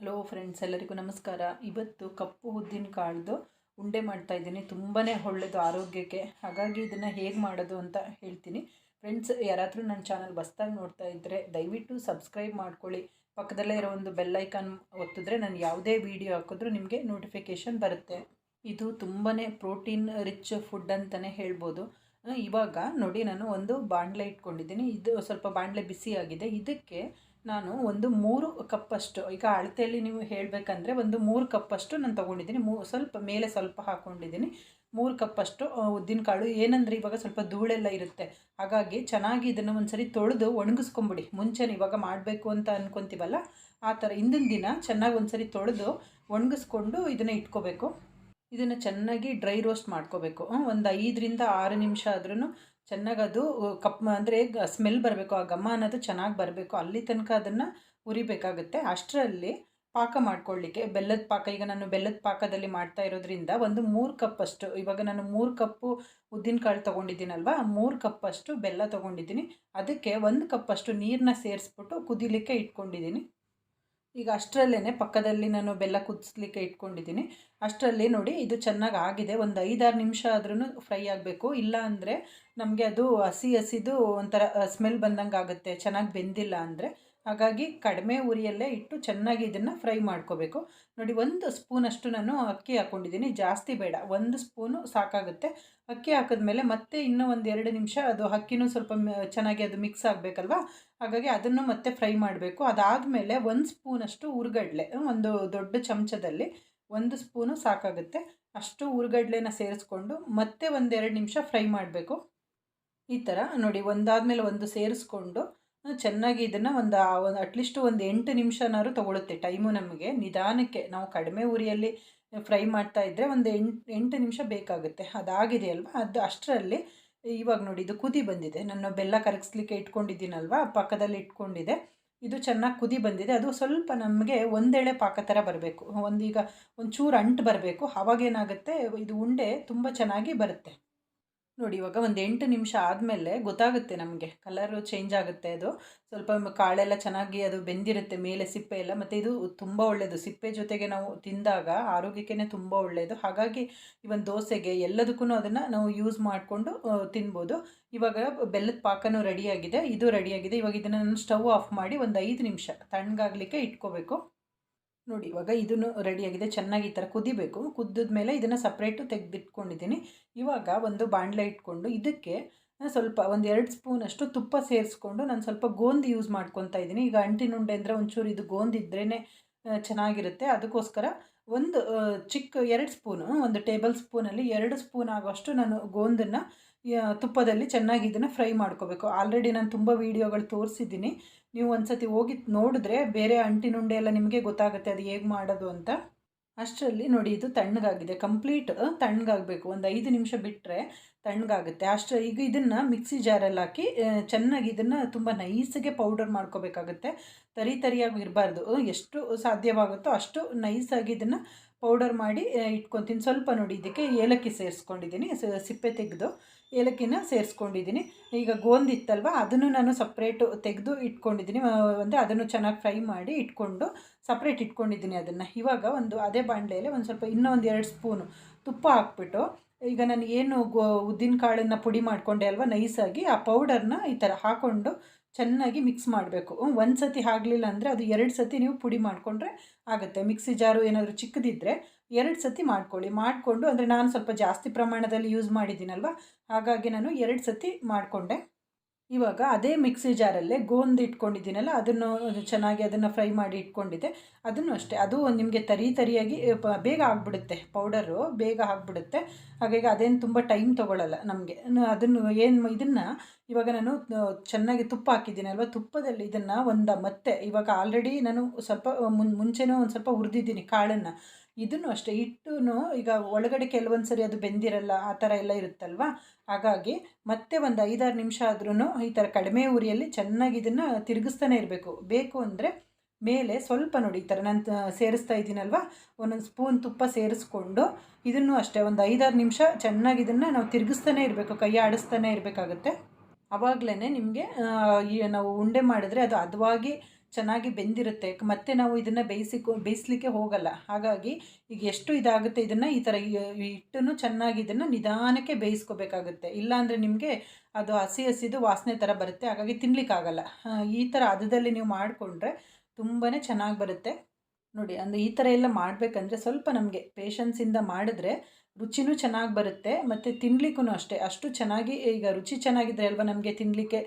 Hello friends ಎಲ್ಲರಿಗೂ ನಮಸ್ಕಾರ. ಇವತ್ತು ಕಪ್ಪು ಉದ್ದಿನ ಕಾಳ್ದು ಉಂಡೆ ಮಾಡ್ತಾ ಇದ್ದೀನಿ. ತುಂಬಾ ಒಳ್ಳೆಯದು ಆರೋಗ್ಯಕ್ಕೆ. ಹಾಗಾಗಿ ಇದನ್ನು ಹೇಗೆ ಮಾಡೋದು ಅಂತ ಹೇಳ್ತೀನಿ. ಫ್ರೆಂಡ್ಸ್ ಯಾರಾದರೂ ನನ್ನ ಚಾನಲ್ ಬಸ್ತಾಗಿ ನೋಡ್ತಾ ಇದ್ದರೆ ದಯವಿಟ್ಟು ಸಬ್ಸ್ಕ್ರೈಬ್ ಮಾಡ್ಕೊಳ್ಳಿ. ಪಕ್ಕದಲ್ಲೇ ಇರೋ ಒಂದು ಬೆಲ್ ಐಕಾನ್ ಒತ್ತಿದ್ರೆ ನಾನು ಯಾವುದೇ ವೀಡಿಯೋ ಹಾಕಿದ್ರೂ ನಿಮಗೆ ನೋಟಿಫಿಕೇಷನ್ ಬರುತ್ತೆ. ಇದು ತುಂಬಾ ಪ್ರೋಟೀನ್ ರಿಚ್ ಫುಡ್ ಅಂತಲೇ ಹೇಳ್ಬೋದು. ಇವಾಗ ನೋಡಿ ನಾನು ಒಂದು ಬಾಣಲೆ ಇಟ್ಕೊಂಡಿದ್ದೀನಿ. ಇದು ಸ್ವಲ್ಪ ಬಾಣಲೆ ಬಿಸಿಯಾಗಿದೆ. ಇದಕ್ಕೆ ನಾನು ಒಂದು ಮೂರು ಕಪ್ಪಷ್ಟು, ಈಗ ಅಳತೆಯಲ್ಲಿ ನೀವು ಹೇಳಬೇಕಂದ್ರೆ ಒಂದು ಮೂರು ಕಪ್ಪಷ್ಟು ನಾನು ತೊಗೊಂಡಿದ್ದೀನಿ. ಮೂ, ಸ್ವಲ್ಪ ಮೇಲೆ ಸ್ವಲ್ಪ ಹಾಕ್ಕೊಂಡಿದ್ದೀನಿ ಮೂರು ಕಪ್ಪಷ್ಟು ಉದ್ದಿನಕಾಳು ಏನಂದರೆ ಇವಾಗ ಸ್ವಲ್ಪ ಧೂಳೆಲ್ಲ ಇರುತ್ತೆ. ಹಾಗಾಗಿ ಚೆನ್ನಾಗಿ ಇದನ್ನು ಒಂದ್ಸರಿ ತೊಳೆದು ಒಣಗಿಸ್ಕೊಂಬಿಡಿ. ಮುಂಚೆನೇ ಇವಾಗ ಮಾಡಬೇಕು ಅಂತ ಅನ್ಕೊತೀವಲ್ಲ, ಆ ಥರ ಹಿಂದಿನ ದಿನ ಚೆನ್ನಾಗಿ ಒಂದ್ಸರಿ ತೊಳೆದು ಒಣಗಿಸ್ಕೊಂಡು ಇದನ್ನು ಇಟ್ಕೋಬೇಕು. ಇದನ್ನು ಚೆನ್ನಾಗಿ ಡ್ರೈ ರೋಸ್ಟ್ ಮಾಡ್ಕೋಬೇಕು. ಒಂದು ಐದರಿಂದ ಆರು ನಿಮಿಷ ಆದ್ರೂ ಚೆನ್ನಾಗಿ ಅದು ಕಪ್, ಅಂದರೆ ಸ್ಮೆಲ್ ಬರಬೇಕು, ಆ ಘಮ ಅನ್ನೋದು ಚೆನ್ನಾಗಿ ಬರಬೇಕು. ಅಲ್ಲಿ ತನಕ ಅದನ್ನು ಉರಿಬೇಕಾಗುತ್ತೆ. ಅಷ್ಟರಲ್ಲಿ ಪಾಕ ಮಾಡ್ಕೊಳ್ಳಿಕ್ಕೆ ಬೆಲ್ಲದ ಪಾಕ, ಈಗ ನಾನು ಬೆಲ್ಲದ ಪಾಕದಲ್ಲಿ ಮಾಡ್ತಾ ಇರೋದ್ರಿಂದ ಒಂದು ಮೂರು ಕಪ್ಪಷ್ಟು ಇವಾಗ ನಾನು ಮೂರು ಕಪ್ಪು ಉದ್ದಿನಕಾಳು ತೊಗೊಂಡಿದ್ದೀನಲ್ವ ಮೂರು ಕಪ್ಪಷ್ಟು ಬೆಲ್ಲ ತೊಗೊಂಡಿದ್ದೀನಿ. ಅದಕ್ಕೆ ಒಂದು ಕಪ್ಪಷ್ಟು ನೀರನ್ನ ಸೇರಿಸ್ಬಿಟ್ಟು ಕುದಿಲಿಕ್ಕೆ ಇಟ್ಕೊಂಡಿದ್ದೀನಿ. ಈಗ ಅಷ್ಟರಲ್ಲೇ ಪಕ್ಕದಲ್ಲಿ ನಾನು ಬೆಲ್ಲ ಕುದಿಸ್ಲಿಕ್ಕೆ ಇಟ್ಕೊಂಡಿದ್ದೀನಿ. ಅಷ್ಟರಲ್ಲಿ ನೋಡಿ ಇದು ಚೆನ್ನಾಗಿ ಆಗಿದೆ ಒಂದು ಐದಾರು ನಿಮಿಷ ಆದ್ರೂ ಫ್ರೈ ಆಗಬೇಕು. ಇಲ್ಲ ಅಂದರೆ ನಮಗೆ ಅದು ಹಸಿ ಹಸಿದು ಒಂಥರ ಸ್ಮೆಲ್ ಬಂದಂಗೆ ಆಗುತ್ತೆ ಚೆನ್ನಾಗಿ ಬೆಂದಿಲ್ಲ ಅಂದರೆ. ಹಾಗಾಗಿ ಕಡಿಮೆ ಉರಿಯಲ್ಲೇ ಇಟ್ಟು ಚೆನ್ನಾಗಿ ಇದನ್ನು ಫ್ರೈ ಮಾಡ್ಕೋಬೇಕು. ನೋಡಿ, ಒಂದು ಸ್ಪೂನಷ್ಟು ನಾನು ಅಕ್ಕಿ ಹಾಕ್ಕೊಂಡಿದ್ದೀನಿ ಜಾಸ್ತಿ ಬೇಡ. ಒಂದು ಸ್ಪೂನು ಸಾಕಾಗುತ್ತೆ. ಅಕ್ಕಿ ಹಾಕಿದ್ಮೇಲೆ ಮತ್ತೆ ಇನ್ನೂ ಒಂದು ಎರಡು ನಿಮಿಷ ಅದು ಅಕ್ಕಿನೂ ಸ್ವಲ್ಪ ಚೆನ್ನಾಗಿ ಅದು ಮಿಕ್ಸ್ ಆಗಬೇಕಲ್ವಾ? ಹಾಗಾಗಿ ಅದನ್ನು ಮತ್ತೆ ಫ್ರೈ ಮಾಡಬೇಕು. ಅದಾದಮೇಲೆ ಒಂದು ಸ್ಪೂನಷ್ಟು ಉರ್ಗಡ್ಲೆ, ಒಂದು ದೊಡ್ಡ ಚಮಚದಲ್ಲಿ ಒಂದು ಸ್ಪೂನು ಸಾಕಾಗುತ್ತೆ. ಅಷ್ಟು ಉರ್ಗಡ್ಲೆನ ಸೇರಿಸ್ಕೊಂಡು ಮತ್ತೆ ಒಂದೆರಡು ನಿಮಿಷ ಫ್ರೈ ಮಾಡಬೇಕು. ಈ ಥರ ನೋಡಿ ಒಂದಾದ ಮೇಲೆ ಒಂದು ಸೇರಿಸ್ಕೊಂಡು ಚೆನ್ನಾಗಿ ಇದನ್ನು ಒಂದು ಒಂದು ಅಟ್ಲೀಸ್ಟ್ ಒಂದು ಎಂಟು ನಿಮಿಷನಾದ್ರು ತೊಗೊಳುತ್ತೆ. ಟೈಮು ನಮಗೆ. ನಿಧಾನಕ್ಕೆ ನಾವು ಕಡಿಮೆ ಉರಿಯಲ್ಲಿ ಫ್ರೈ ಮಾಡ್ತಾ ಇದ್ದರೆ ಒಂದು ಎಂಟು ಎಂಟು ನಿಮಿಷ ಬೇಕಾಗುತ್ತೆ. ಅದಾಗಿದೆ ಅಲ್ವಾ? ಅದು ಅಷ್ಟರಲ್ಲಿ ಇವಾಗ ನೋಡಿ, ಇದು ಕುದಿ ಬಂದಿದೆ. ನಾನು ಬೆಲ್ಲ ಕರಗಿಸ್ಲಿಕ್ಕೆ ಇಟ್ಕೊಂಡಿದ್ದೀನಲ್ವಾ? ಪಕ್ಕದಲ್ಲಿ ಇಟ್ಕೊಂಡಿದೆ. ಇದು ಚೆನ್ನಾಗಿ ಕುದಿ ಬಂದಿದೆ. ಅದು ಸ್ವಲ್ಪ ನಮಗೆ ಒಂದೆಳೆ ಪಾಕ ಥರ ಬರಬೇಕು. ಒಂದೀಗ ಒಂಚೂರು ಅಂಟು ಬರಬೇಕು. ಆವಾಗೇನಾಗುತ್ತೆ ಇದು ಉಂಡೆ ತುಂಬ ಚೆನ್ನಾಗಿ ಬರುತ್ತೆ. ನೋಡಿ, ಇವಾಗ ಒಂದು ಎಂಟು ನಿಮಿಷ ಆದಮೇಲೆ ಗೊತ್ತಾಗುತ್ತೆ ನಮಗೆ. ಕಲರು ಚೇಂಜ್ ಆಗುತ್ತೆ ಅದು. ಸ್ವಲ್ಪ ಕಾಳೆಲ್ಲ ಚೆನ್ನಾಗಿ ಅದು ಬೆಂದಿರುತ್ತೆ, ಮೇಲೆ ಸಿಪ್ಪೆ ಎಲ್ಲ. ಮತ್ತು ಇದು ತುಂಬ ಒಳ್ಳೆಯದು ಸಿಪ್ಪೆ ಜೊತೆಗೆ ನಾವು ತಿಂದಾಗ ಆರೋಗ್ಯಕ್ಕೇ ತುಂಬ ಒಳ್ಳೆಯದು ಹಾಗಾಗಿ ಈ ಒಂದು ದೋಸೆಗೆ ಎಲ್ಲದಕ್ಕೂ ಅದನ್ನು ನಾವು ಯೂಸ್ ಮಾಡಿಕೊಂಡು ತಿನ್ಬೋದು. ಇವಾಗ ಬೆಲ್ಲದ ಪಾಕನೂ ರೆಡಿಯಾಗಿದೆ ಇದು ರೆಡಿಯಾಗಿದೆ ಇವಾಗ ಇದನ್ನು ನಾನು ಸ್ಟವ್ ಆಫ್ ಮಾಡಿ ಒಂದು ಐದು ನಿಮಿಷ ತಣ್ಣಗಾಗಲಿಕ್ಕೆ ಇಟ್ಕೋಬೇಕು. ನೋಡಿ, ಇವಾಗ ಇದನ್ನು ರೆಡಿಯಾಗಿದೆ ಚೆನ್ನಾಗಿ ಈ ಥರ ಕುದಿಬೇಕು. ಕುದ್ದಿದ ಮೇಲೆ ಇದನ್ನು ಸಪ್ರೇಟು ತೆಗೆದಿಟ್ಕೊಂಡಿದ್ದೀನಿ. ಇವಾಗ ಒಂದು ಬಾಣಲೆ ಇಟ್ಕೊಂಡು ಇದಕ್ಕೆ ಸ್ವಲ್ಪ ಒಂದು ಎರಡು ಸ್ಪೂನಷ್ಟು ತುಪ್ಪ ಸೇರಿಸ್ಕೊಂಡು ನಾನು ಸ್ವಲ್ಪ ಗೋಂದಿ ಯೂಸ್ ಮಾಡ್ಕೊತಾ ಇದ್ದೀನಿ. ಈಗ ಅಂಟಿನುಂಡೆ ಅಂದರೆ ಒಂಚೂರು ಇದು ಗೋಂದಿ ಇದ್ರೇ ಚೆನ್ನಾಗಿರುತ್ತೆ. ಅದಕ್ಕೋಸ್ಕರ ಒಂದು ಚಿಕ್ಕ ಎರಡು ಸ್ಪೂನು ಒಂದು ಟೇಬಲ್ ಸ್ಪೂನಲ್ಲಿ ಎರಡು ಸ್ಪೂನ್ ಆಗೋಷ್ಟು ನಾನು ಗೋಂದನ್ನು ತುಪ್ಪದಲ್ಲಿ ಚೆನ್ನಾಗಿ ಇದನ್ನು ಫ್ರೈ ಮಾಡ್ಕೋಬೇಕು. ಆಲ್ರೆಡಿ ನಾನು ತುಂಬ ವೀಡಿಯೋಗಳು ತೋರಿಸಿದ್ದೀನಿ. ನೀವು ಒಂದ್ಸತಿ ಹೋಗಿ ನೋಡಿದ್ರೆ ಬೇರೆ ಅಂಟಿನುಂಡೆ ಎಲ್ಲ ನಿಮಗೆ ಗೊತ್ತಾಗುತ್ತೆ ಅದು ಹೇಗೆ ಮಾಡೋದು ಅಂತ. ಅಷ್ಟರಲ್ಲಿ ನೋಡಿ ಇದು ತಣ್ಣಗಾಗಿದೆ. ಕಂಪ್ಲೀಟ್ ತಣ್ಣಗಾಗಬೇಕು. ಒಂದು ಐದು ನಿಮಿಷ ಬಿಟ್ಟರೆ ತಣ್ಣಗಾಗುತ್ತೆ ಅಷ್ಟು ಈಗ ಇದನ್ನು ಮಿಕ್ಸಿ ಜಾರಲ್ಲಿ ಹಾಕಿ ಚೆನ್ನಾಗಿ ಇದನ್ನು ತುಂಬ ನೈಸಿಗೆ ಪೌಡರ್ ಮಾಡ್ಕೋಬೇಕಾಗುತ್ತೆ. ತರಿ ತರಿಯಾಗಿ ಇರಬಾರ್ದು. ಎಷ್ಟು ಸಾಧ್ಯವಾಗುತ್ತೋ ಅಷ್ಟು ನೈಸಾಗಿ ಇದನ್ನು ಪೌಡರ್ ಮಾಡಿ ಇಟ್ಕೊತೀನಿ. ಸ್ವಲ್ಪ ನೋಡಿ, ಇದಕ್ಕೆ ಏಲಕ್ಕಿ ಸೇರಿಸ್ಕೊಂಡಿದ್ದೀನಿ. ಸಿಪ್ಪೆ ತೆಗೆದು ಏಲಕ್ಕಿನ ಸೇರಿಸ್ಕೊಂಡಿದ್ದೀನಿ. ಈಗ ಗೋಂದಿ ಇತ್ತಲ್ವ, ಅದನ್ನು ನಾನು ಸಪ್ರೇಟು ತೆಗೆದು ಇಟ್ಕೊಂಡಿದ್ದೀನಿ. ಅಂದರೆ ಅದನ್ನು ಚೆನ್ನಾಗಿ ಫ್ರೈ ಮಾಡಿ ಇಟ್ಕೊಂಡು ಸಪ್ರೇಟ್ ಇಟ್ಕೊಂಡಿದ್ದೀನಿ ಅದನ್ನು. ಇವಾಗ ಒಂದು ಅದೇ ಬಾಣಲೆಯಲ್ಲಿ ಒಂದು ಸ್ವಲ್ಪ, ಇನ್ನೂ ಒಂದು ಎರಡು ಸ್ಪೂನು ತುಪ್ಪ ಹಾಕ್ಬಿಟ್ಟು ಈಗ ನಾನು ಏನು ಗೋ, ಉದ್ದಿನ ಕಾಳನ್ನು ಪುಡಿ ಮಾಡಿಕೊಂಡೆ ಅಲ್ವಾ, ನೈಸಾಗಿ, ಆ ಪೌಡರ್ನ ಈ ಥರ ಹಾಕ್ಕೊಂಡು ಚೆನ್ನಾಗಿ ಮಿಕ್ಸ್ ಮಾಡಬೇಕು. ಒಂದು ಸತಿ ಆಗಲಿಲ್ಲ ಅಂದರೆ ಅದು ಎರಡು ಸತಿ ನೀವು ಪುಡಿ ಮಾಡಿಕೊಂಡ್ರೆ ಆಗುತ್ತೆ. ಮಿಕ್ಸಿ ಜಾರು ಏನಾದರೂ ಚಿಕ್ಕದಿದ್ದರೆ ಎರಡು ಸತಿ ಮಾಡ್ಕೊಳ್ಳಿ. ಮಾಡಿಕೊಂಡು, ಅಂದರೆ ನಾನು ಸ್ವಲ್ಪ ಜಾಸ್ತಿ ಪ್ರಮಾಣದಲ್ಲಿ ಯೂಸ್ ಮಾಡಿದ್ದೀನಲ್ವ, ಹಾಗಾಗಿ ನಾನು ಎರಡು ಸತಿ ಮಾಡಿಕೊಂಡೆ. ಇವಾಗ ಅದೇ ಮಿಕ್ಸಿ ಜಾರಲ್ಲೇ ಗೋಂದು ಇಟ್ಕೊಂಡಿದ್ದೀನಲ್ಲ, ಅದನ್ನು ಚೆನ್ನಾಗಿ ಅದನ್ನು ಫ್ರೈ ಮಾಡಿ ಇಟ್ಕೊಂಡಿದ್ದೆ. ಅದನ್ನು ಅಷ್ಟೇ, ಅದು ನಿಮಗೆ ತರಿ ತರಿಯಾಗಿ ಬೇಗ ಆಗಿಬಿಡುತ್ತೆ, ಪೌಡರು ಬೇಗ ಆಗಿಬಿಡುತ್ತೆ. ಹಾಗಾಗಿ ಅದೇನು ತುಂಬ ಟೈಮ್ ತೊಗೊಳ್ಳಲ್ಲ ನಮಗೆ. ಅದನ್ನು ಏನು ಇದನ್ನು ಇವಾಗ ನಾನು ಚೆನ್ನಾಗಿ ತುಪ್ಪ ಹಾಕಿದ್ದೀನಲ್ವ ತುಪ್ಪದಲ್ಲಿ ಇದನ್ನು ಒಂದು ಮತ್ತೆ, ಇವಾಗ ಆಲ್ರೆಡಿ ನಾನು ಸ್ವಲ್ಪ ಮುಂಚೆನೂ ಒಂದು ಸ್ವಲ್ಪ ಹುರಿದಿದ್ದೀನಿ ಕಾಳನ್ನು. ಇದನ್ನು ಅಷ್ಟೇ ಹಿಟ್ಟು ಈಗ ಒಳಗಡೆ ಕೆಲವೊಂದು ಸರಿ ಅದು ಬೆಂದಿರಲ್ಲ, ಆ ಥರ ಎಲ್ಲ ಇರುತ್ತಲ್ವ? ಹಾಗಾಗಿ ಮತ್ತೆ ಒಂದು ಐದಾರು ನಿಮಿಷ ಆದ್ರೂ ಈ ಥರ ಕಡಿಮೆ ಉರಿಯಲ್ಲಿ ಚೆನ್ನಾಗಿ ಇದನ್ನು ತಿರುಗಿಸ್ತಾನೆ ಇರಬೇಕು. ಬೇಕು ಅಂದರೆ ಮೇಲೆ ಸ್ವಲ್ಪ ನೋಡಿ, ಈ ಥರ ನಾನು ಸೇರಿಸ್ತಾ ಇದ್ದೀನಲ್ವ? ಒಂದೊಂದು ಸ್ಪೂನ್ ತುಪ್ಪ ಸೇರಿಸ್ಕೊಂಡು ಇದನ್ನು ಅಷ್ಟೇ, ಒಂದು ಐದಾರು ನಿಮಿಷ ಚೆನ್ನಾಗಿ ಇದನ್ನು ನಾವು ತಿರುಗಿಸ್ತಾನೆ ಇರಬೇಕು, ಕೈ ಆಡಿಸ್ತಾನೆ ಇರಬೇಕಾಗುತ್ತೆ. ಆವಾಗಲೇ ನಿಮಗೆ ನಾವು ಉಂಡೆ ಮಾಡಿದ್ರೆ ಅದು ಹದವಾಗಿ ಚೆನ್ನಾಗಿ ಬೆಂದಿರುತ್ತೆ. ಮತ್ತೆ ನಾವು ಇದನ್ನು ಬೇಯಿಸಿ ಬೇಯಿಸ್ಲಿಕ್ಕೆ ಹೋಗಲ್ಲ. ಹಾಗಾಗಿ ಈಗ ಎಷ್ಟು ಇದಾಗುತ್ತೆ ಇದನ್ನು ಈ ಥರ ಹಿಟ್ಟನ್ನು ಚೆನ್ನಾಗಿ ಇದನ್ನು ನಿಧಾನಕ್ಕೆ ಬೇಯಿಸ್ಕೋಬೇಕಾಗುತ್ತೆ. ಇಲ್ಲಾಂದರೆ ನಿಮಗೆ ಅದು ಹಸಿ ಹಸಿದು ವಾಸನೆ ಥರ ಬರುತ್ತೆ. ಹಾಗಾಗಿ ತಿನ್ನಲಿಕ್ಕಾಗಲ್ಲ ಈ ಥರ ಅದದಲ್ಲಿ ನೀವು ಮಾಡಿಕೊಂಡ್ರೆ ತುಂಬಾ ಚೆನ್ನಾಗಿ ಬರುತ್ತೆ. ನೋಡಿ, ಅಂದರೆ ಈ ಥರ ಎಲ್ಲ ಮಾಡಬೇಕಂದ್ರೆ ಸ್ವಲ್ಪ ನಮಗೆ ಪೇಷನ್ಸಿಂದ ಮಾಡಿದ್ರೆ ರುಚಿನೂ ಚೆನ್ನಾಗಿ ಬರುತ್ತೆ. ಮತ್ತು ತಿನ್ನಲಿಕ್ಕೂ ಅಷ್ಟೇ. ಅಷ್ಟು ಚೆನ್ನಾಗಿ ಈಗ ರುಚಿ ಚೆನ್ನಾಗಿದ್ರೆ ಅಲ್ವಾ ನಮಗೆ ತಿನ್ನಲಿಕ್ಕೆ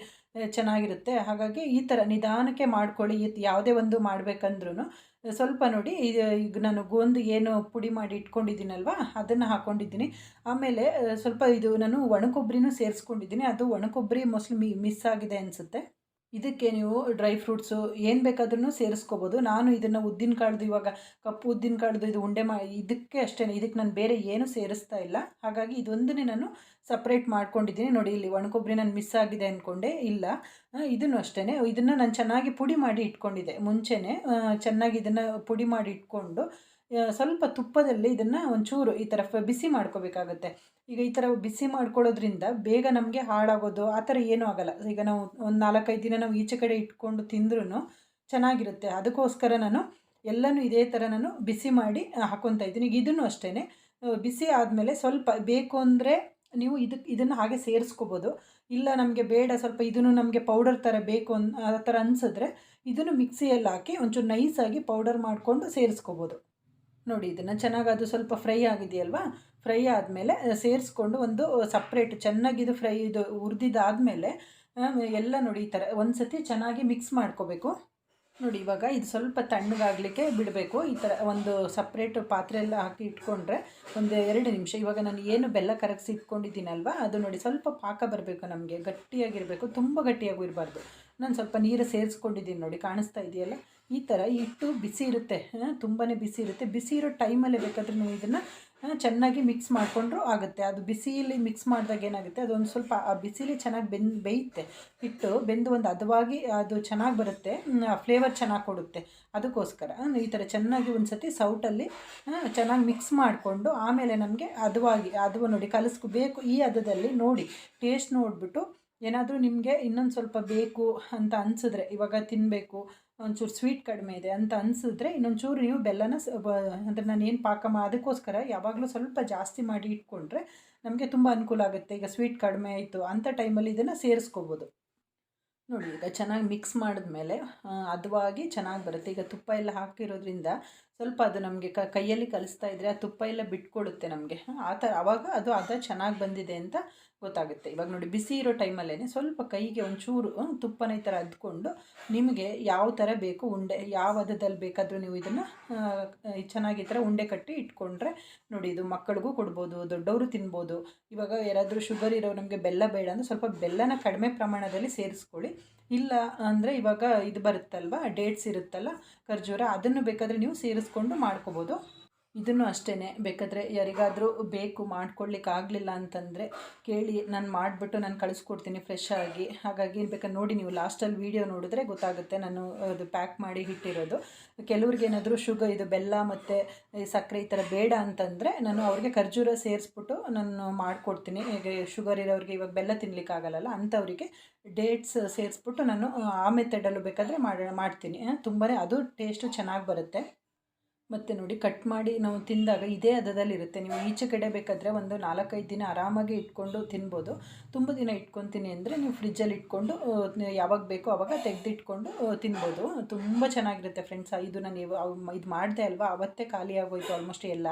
ಚೆನ್ನಾಗಿರುತ್ತೆ. ಹಾಗಾಗಿ ಈ ಥರ ನಿಧಾನಕ್ಕೆ ಮಾಡ್ಕೊಳ್ಳಿ. ಯಾವುದೇ ಒಂದು ಮಾಡಬೇಕಂದ್ರೂ ಸ್ವಲ್ಪ ನೋಡಿ ಈಗ ನಾನು ಗೋಂದು ಏನು ಪುಡಿ ಮಾಡಿ ಇಟ್ಕೊಂಡಿದ್ದೀನಲ್ವ, ಅದನ್ನು ಹಾಕ್ಕೊಂಡಿದ್ದೀನಿ ಆಮೇಲೆ ಸ್ವಲ್ಪ ಇದು ನಾನು ಒಣಕೊಬ್ಬರಿನೂ ಸೇರಿಸ್ಕೊಂಡಿದ್ದೀನಿ. ಅದು ಒಣಕೊಬ್ಬರಿ ಮೋಸ್ಟ್ಲಿ ಮಿಸ್ ಆಗಿದೆ ಅನಿಸುತ್ತೆ. ಇದಕ್ಕೆ ನೀವು ಡ್ರೈ ಫ್ರೂಟ್ಸು ಏನು ಬೇಕಾದ್ರೂ ಸೇರಿಸ್ಕೋಬೋದು. ನಾನು ಇದನ್ನು ಉದ್ದಿನ ಕಾಳ್ದು ಇವಾಗ ಕಪ್ಪು ಉದ್ದಿನ ಕಾಳ್ದು, ಇದು ಉಂಡೆ ಮಾ, ಇದಕ್ಕೆ ಅಷ್ಟೇ ಇದಕ್ಕೆ ನಾನು ಬೇರೆ ಏನು ಸೇರಿಸ್ತಾ ಇಲ್ಲ. ಹಾಗಾಗಿ ಇದೊಂದನ್ನೇ ನಾನು ಸಪ್ರೇಟ್ ಮಾಡ್ಕೊಂಡಿದ್ದೀನಿ. ನೋಡಿ, ಇಲ್ಲಿ ಒಣಕೊಬ್ಬರಿ ನಾನು ಮಿಸ್ ಆಗಿದೆ ಅಂದ್ಕೊಂಡೆ ಇಲ್ಲ. ಇದನ್ನು ಅಷ್ಟೇ ಇದನ್ನು ನಾನು ಚೆನ್ನಾಗಿ ಪುಡಿ ಮಾಡಿ ಇಟ್ಕೊಂಡಿದ್ದೆ ಮುಂಚೆನೇ. ಚೆನ್ನಾಗಿ ಇದನ್ನು ಪುಡಿ ಮಾಡಿ ಇಟ್ಕೊಂಡು ಸ್ವಲ್ಪ ತುಪ್ಪದಲ್ಲಿ ಇದನ್ನು ಒಂಚೂರು ಈ ಥರ ಬಿಸಿ ಮಾಡ್ಕೋಬೇಕಾಗುತ್ತೆ. ಈಗ ಈ ಥರ ಬಿಸಿ ಮಾಡ್ಕೊಳ್ಳೋದ್ರಿಂದ ಬೇಗ ನಮಗೆ ಹಾಳಾಗೋದು, ಆ ಥರ ಏನೂ ಆಗಲ್ಲ. ಈಗ ನಾವು ಒಂದು ನಾಲ್ಕೈದು ದಿನ ನಾವು ಈಚೆ ಕಡೆ ಇಟ್ಕೊಂಡು ತಿಂದ್ರೂ ಚೆನ್ನಾಗಿರುತ್ತೆ. ಅದಕ್ಕೋಸ್ಕರ ನಾನು ಎಲ್ಲನೂ ಇದೇ ಥರ ನಾನು ಬಿಸಿ ಮಾಡಿ ಹಾಕ್ಕೊತಾ ಇದ್ದೀನಿ. ಈಗ ಇದನ್ನು ಅಷ್ಟೇ ಬಿಸಿ ಆದಮೇಲೆ ಸ್ವಲ್ಪ ಬೇಕು ಅಂದರೆ ನೀವು ಇದಕ್ಕೆ ಇದನ್ನು ಹಾಗೆ ಸೇರಿಸ್ಕೋಬೋದು. ಇಲ್ಲ ನಮಗೆ ಬೇಡ, ಸ್ವಲ್ಪ ಇದನ್ನು ನಮಗೆ ಪೌಡರ್ ಥರ ಬೇಕು ಅನ್, ಆ ಥರ ಅನಿಸಿದ್ರೆ ಇದನ್ನು ಮಿಕ್ಸಿಯಲ್ಲಿ ಹಾಕಿ ಒಂಚೂರು ನೈಸಾಗಿ ಪೌಡರ್ ಮಾಡಿಕೊಂಡು ಸೇರಿಸ್ಕೋಬೋದು. ನೋಡಿ, ಇದನ್ನು ಚೆನ್ನಾಗಿ ಅದು ಸ್ವಲ್ಪ ಫ್ರೈ ಆಗಿದೆಯಲ್ವಾ? ಫ್ರೈ ಆದಮೇಲೆ ಸೇರಿಸ್ಕೊಂಡು ಒಂದು ಸಪ್ರೇಟ್ ಚೆನ್ನಾಗಿದು ಫ್ರೈ, ಇದು ಹುರಿದಿದ್ದಾದಮೇಲೆ ಎಲ್ಲ ನೋಡಿ, ಈ ಥರ ಒಂದು ಸತಿ ಚೆನ್ನಾಗಿ ಮಿಕ್ಸ್ ಮಾಡ್ಕೋಬೇಕು. ನೋಡಿ, ಇವಾಗ ಇದು ಸ್ವಲ್ಪ ತಣ್ಣಗಾಗಲಿಕ್ಕೆ ಬಿಡಬೇಕು. ಈ ಥರ ಒಂದು ಸಪ್ರೇಟ್ ಪಾತ್ರೆ ಎಲ್ಲ ಹಾಕಿ ಇಟ್ಕೊಂಡ್ರೆ ಒಂದು ಎರಡು ನಿಮಿಷ. ಇವಾಗ ನಾನು ಏನು ಬೆಲ್ಲ ಕರಗಿಸಿ ಇಟ್ಕೊಂಡಿದ್ದೀನಲ್ವ? ಅದು ನೋಡಿ, ಸ್ವಲ್ಪ ಪಾಕ ಬರಬೇಕು ನಮಗೆ. ಗಟ್ಟಿಯಾಗಿರಬೇಕು. ತುಂಬ ಗಟ್ಟಿಯಾಗೂ ಇರಬಾರ್ದು. ನಾನು ಸ್ವಲ್ಪ ನೀರು ಸೇರಿಸ್ಕೊಂಡಿದ್ದೀನಿ ನೋಡಿ, ಕಾಣಿಸ್ತಾ ಇದೆಯಲ್ಲ? ಈ ಥರ ಹಿಟ್ಟು ಬಿಸಿ ಇರುತ್ತೆ. ತುಂಬಾ ಬಿಸಿ ಇರುತ್ತೆ. ಬಿಸಿ ಇರೋ ಟೈಮಲ್ಲೇ ಬೇಕಾದ್ರೆ ನೀವು ಇದನ್ನು ಚೆನ್ನಾಗಿ ಮಿಕ್ಸ್ ಮಾಡಿಕೊಂಡ್ರೂ ಆಗುತ್ತೆ. ಅದು ಬಿಸಿಯಲ್ಲಿ ಮಿಕ್ಸ್ ಮಾಡಿದಾಗ ಏನಾಗುತ್ತೆ? ಅದೊಂದು ಸ್ವಲ್ಪ, ಆ ಬಿಸಿಲಿ ಚೆನ್ನಾಗಿ ಬೆಂದು ಬೇಯುತ್ತೆ. ಹಿಟ್ಟು ಬೆಂದು ಒಂದು ಹದವಾಗಿ ಅದು ಚೆನ್ನಾಗಿ ಬರುತ್ತೆ. ಫ್ಲೇವರ್ ಚೆನ್ನಾಗಿ ಕೊಡುತ್ತೆ. ಅದಕ್ಕೋಸ್ಕರ ಈ ಥರ ಚೆನ್ನಾಗಿ ಒಂದು ಸತಿ ಸೌಟಲ್ಲಿ ಚೆನ್ನಾಗಿ ಮಿಕ್ಸ್ ಮಾಡಿಕೊಂಡು ಆಮೇಲೆ ನಮಗೆ ಹದವಾಗಿ ಅದು ನೋಡಿ ಕಲಿಸ್ಕೋಬೇಕು. ಈ ಹದದಲ್ಲಿ ನೋಡಿ ಟೇಸ್ಟ್ ನೋಡಿಬಿಟ್ಟು ಏನಾದರೂ ನಿಮಗೆ ಇನ್ನೊಂದು ಸ್ವಲ್ಪ ಬೇಕು ಅಂತ ಅನಿಸಿದ್ರೆ, ಇವಾಗ ತಿನ್ನಬೇಕು ಒಂಚೂರು ಸ್ವೀಟ್ ಕಡಿಮೆ ಇದೆ ಅಂತ ಅನಿಸಿದ್ರೆ ಇನ್ನೊಂಚೂರು ನೀವು ಬೆಲ್ಲನ ಅಂದರೆ ನಾನು ಏನು ಪಾಕ ಮಾ, ಅದಕ್ಕೋಸ್ಕರ ಯಾವಾಗಲೂ ಸ್ವಲ್ಪ ಜಾಸ್ತಿ ಮಾಡಿ ಇಟ್ಕೊಂಡ್ರೆ ನಮಗೆ ತುಂಬ ಅನುಕೂಲ ಆಗುತ್ತೆ. ಈಗ ಸ್ವೀಟ್ ಕಡಿಮೆ ಆಯಿತು ಅಂಥ ಟೈಮಲ್ಲಿ ಇದನ್ನು ಸೇರಿಸ್ಕೋಬೋದು. ನೋಡಿ, ಈಗ ಚೆನ್ನಾಗಿ ಮಿಕ್ಸ್ ಮಾಡಿದ್ಮೇಲೆ ಅದವಾಗಿ ಚೆನ್ನಾಗಿ ಬರುತ್ತೆ. ಈಗ ತುಪ್ಪ ಎಲ್ಲ ಹಾಕಿರೋದ್ರಿಂದ ಸ್ವಲ್ಪ ಅದು ನಮಗೆ ಕ, ಕೈಯಲ್ಲಿ ಕಲಿಸ್ತಾ ಇದ್ದರೆ ಆ ತುಪ್ಪ ಎಲ್ಲ ಬಿಟ್ಕೊಡುತ್ತೆ ನಮಗೆ. ಆ ಥರ ಆವಾಗ ಅದು, ಅದ ಚೆನ್ನಾಗಿ ಬಂದಿದೆ ಅಂತ ಗೊತ್ತಾಗುತ್ತೆ. ಇವಾಗ ನೋಡಿ, ಬಿಸಿ ಇರೋ ಟೈಮಲ್ಲೇ ಸ್ವಲ್ಪ ಕೈಗೆ ಒಂಚೂರು ತುಪ್ಪನ ಈ ಥರ ಅದ್ಕೊಂಡು ನಿಮಗೆ ಯಾವ ಥರ ಬೇಕು ಉಂಡೆ, ಯಾವ ಹದದಲ್ಲಿ ಬೇಕಾದರೂ ನೀವು ಇದನ್ನು ಚೆನ್ನಾಗಿ ಈ ಥರ ಉಂಡೆ ಕಟ್ಟಿ ಇಟ್ಕೊಂಡ್ರೆ ನೋಡಿ ಇದು ಮಕ್ಕಳಿಗೂ ಕೊಡ್ಬೋದು, ದೊಡ್ಡವರು ತಿನ್ಬೋದು. ಇವಾಗ ಯಾರಾದರೂ ಶುಗರ್ ಇರೋ ನಮಗೆ ಬೆಲ್ಲ ಬೇಡ ಅಂದರೆ ಸ್ವಲ್ಪ ಬೆಲ್ಲನ ಕಡಿಮೆ ಪ್ರಮಾಣದಲ್ಲಿ ಸೇರಿಸ್ಕೊಳ್ಳಿ. ಇಲ್ಲ ಅಂದರೆ ಇವಾಗ ಇದು ಬರುತ್ತಲ್ವ, ಡೇಟ್ಸ್ ಇರುತ್ತಲ್ಲ, ಖರ್ಜೂರ, ಅದನ್ನು ಬೇಕಾದರೆ ನೀವು ಸೇರಿಸ್ಕೊಂಡು ಮಾಡ್ಕೋಬೋದು. ಇದನ್ನು ಅಷ್ಟೇ ಬೇಕಾದರೆ ಯಾರಿಗಾದರೂ ಬೇಕು ಮಾಡ್ಕೊಡ್ಲಿಕ್ಕೆ ಆಗಲಿಲ್ಲ ಅಂತಂದರೆ ಕೇಳಿ, ನಾನು ಮಾಡಿಬಿಟ್ಟು ನಾನು ಕಳಿಸ್ಕೊಡ್ತೀನಿ ಫ್ರೆಶ್ ಆಗಿ. ಹಾಗಾಗಿ ಬೇಕಾದ್ರೆ ನೋಡಿ ನೀವು ಲಾಸ್ಟಲ್ಲಿ ವೀಡಿಯೋ ನೋಡಿದ್ರೆ ಗೊತ್ತಾಗುತ್ತೆ ನಾನು ಅದು ಪ್ಯಾಕ್ ಮಾಡಿ ಇಟ್ಟಿರೋದು. ಕೆಲವ್ರಿಗೆ ಏನಾದರೂ ಶುಗರ್ ಇದು ಬೆಲ್ಲ ಮತ್ತು ಸಕ್ಕರೆ ಈ ಥರ ಬೇಡ ಅಂತಂದರೆ ನಾನು ಅವ್ರಿಗೆ ಖರ್ಜೂರ ಸೇರಿಸ್ಬಿಟ್ಟು ನಾನು ಮಾಡಿಕೊಡ್ತೀನಿ. ಹೇಗೆ ಶುಗರ್ ಇರೋರಿಗೆ ಇವಾಗ ಬೆಲ್ಲ ತಿನ್ನಲಿಕ್ಕಾಗಲ್ಲ ಅಂಥವರಿಗೆ ಡೇಟ್ಸ್ ಸೇರಿಸ್ಬಿಟ್ಟು ನಾನು ಆ ಮೆಥಡಲ್ಲೂ ಬೇಕಾದರೆ ಮಾಡಿ, ಮಾಡ್ತೀನಿ. ತುಂಬಾ ಅದು ಟೇಸ್ಟು ಚೆನ್ನಾಗಿ ಬರುತ್ತೆ. ಮತ್ತು ನೋಡಿ ಕಟ್ ಮಾಡಿ ನಾವು ತಿಂದಾಗ ಇದೇ ಹದದಲ್ಲಿರುತ್ತೆ. ನೀವು ಈಚೆ ಕಡೆ ಬೇಕಾದರೆ ಒಂದು ನಾಲ್ಕೈದು ದಿನ ಆರಾಮಾಗಿ ಇಟ್ಕೊಂಡು ತಿನ್ಬೋದು. ತುಂಬ ದಿನ ಇಟ್ಕೊತೀನಿ ಅಂದರೆ ನೀವು ಫ್ರಿಜ್ಜಲ್ಲಿ ಇಟ್ಕೊಂಡು ಯಾವಾಗ ಬೇಕೋ ಅವಾಗ ತೆಗೆದಿಟ್ಕೊಂಡು ತಿನ್ಬೋದು. ತುಂಬ ಚೆನ್ನಾಗಿರುತ್ತೆ ಫ್ರೆಂಡ್ಸ್ ಇದು ನಾನು ಇದು ಮಾಡಿದೆ ಅಲ್ವಾ? ಅವತ್ತೇ ಖಾಲಿ ಆಗೋಯ್ತು ಆಲ್ಮೋಸ್ಟ್ ಎಲ್ಲ.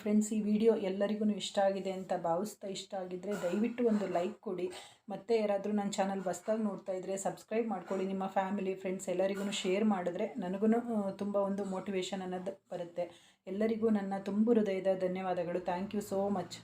ಫ್ರೆಂಡ್ಸ್ ಈ ವಿಡಿಯೋ ಎಲ್ಲರಿಗೂ ಇಷ್ಟ ಆಗಿದೆ ಅಂತ ಭಾವಿಸ್ತಾ ಇಷ್ಟ ಆಗಿದ್ದರೆ ದಯವಿಟ್ಟು ಒಂದು ಲೈಕ್ ಕೊಡಿ. ಮತ್ತು ಯಾರಾದರೂ ನನ್ನ ಚಾನಲ್ ಬಸ್ತಾಗಿ ನೋಡ್ತಾ ಇದ್ದರೆ ಸಬ್ಸ್ಕ್ರೈಬ್ ಮಾಡ್ಕೊಳ್ಳಿ. ನಿಮ್ಮ ಫ್ಯಾಮಿಲಿ ಫ್ರೆಂಡ್ಸ್ ಎಲ್ಲರಿಗೂ ಶೇರ್ ಮಾಡಿದ್ರೆ ನನಗೂ ತುಂಬ ಒಂದು ಮೋಟಿವೇಶನ್ ಅನ್ನೋದು ಬರುತ್ತೆ. ಎಲ್ಲರಿಗೂ ನನ್ನ ತುಂಬ ಹೃದಯದ ಧನ್ಯವಾದಗಳು. Thank you so much